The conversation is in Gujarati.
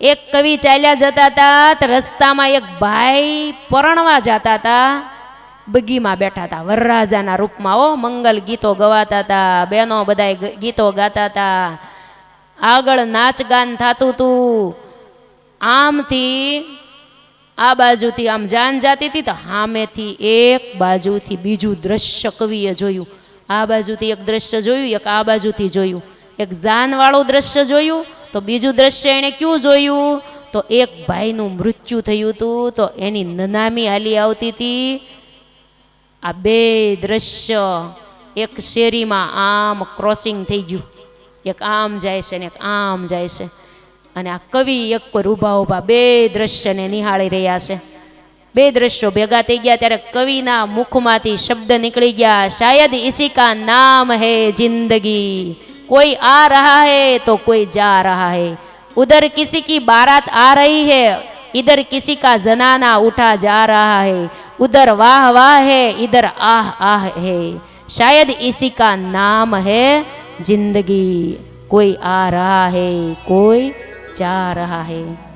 એક કવિ ચાલ્યા જતા હતા તો રસ્તામાં એક ભાઈ પરણવા જતા હતા. બગીમાં બેઠા હતા, વરરાજાના રૂપમાં ઓ મંગલ ગીતો ગવાતા હતા, બહેનો બધાય ગીતો ગાતા હતા. આગળ નાચ ગાન થતું હતું આમથી આ બાજુથી આમ જાન જાતી હતી તો સામેથી એક બાજુથી બીજું દ્રશ્ય કવિએ જોયું. આ બાજુથી એક દ્રશ્ય જોયું, એક આ બાજુથી જોયું. એક જાનવાળું દ્રશ્ય જોયું તો બીજું દ્રશ્ય એણે ક્યું જોયું? તો એક ભાઈનું મૃત્યુ થયું હતું, તો એની નનામી હાલી આવતી હતી. આ બે દ્રશ્ય એક શેરીમાં આમ ક્રોસિંગ થઈ ગયું. એક આમ જાય છે ને એક આમ જાય છે. અને આ કવિ એક પર ઊભા ઊભા બે દ્રશ્યને નિહાળી રહ્યા છે. બે દ્રશ્યો ભેગા થઈ ગયા ત્યારે કવિના મુખમાંથી શબ્દ નીકળી ગયા. શાયદ ઇસી કા નામ હે જિંદગી. कोई आ रहा है तो कोई जा रहा है। उधर किसी की बारात आ रही है, इधर किसी का जनाना उठा जा रहा है। उधर वाह वाह है, इधर आह आह है। शायद इसी का नाम है ज़िंदगी। कोई आ रहा है, कोई जा रहा है।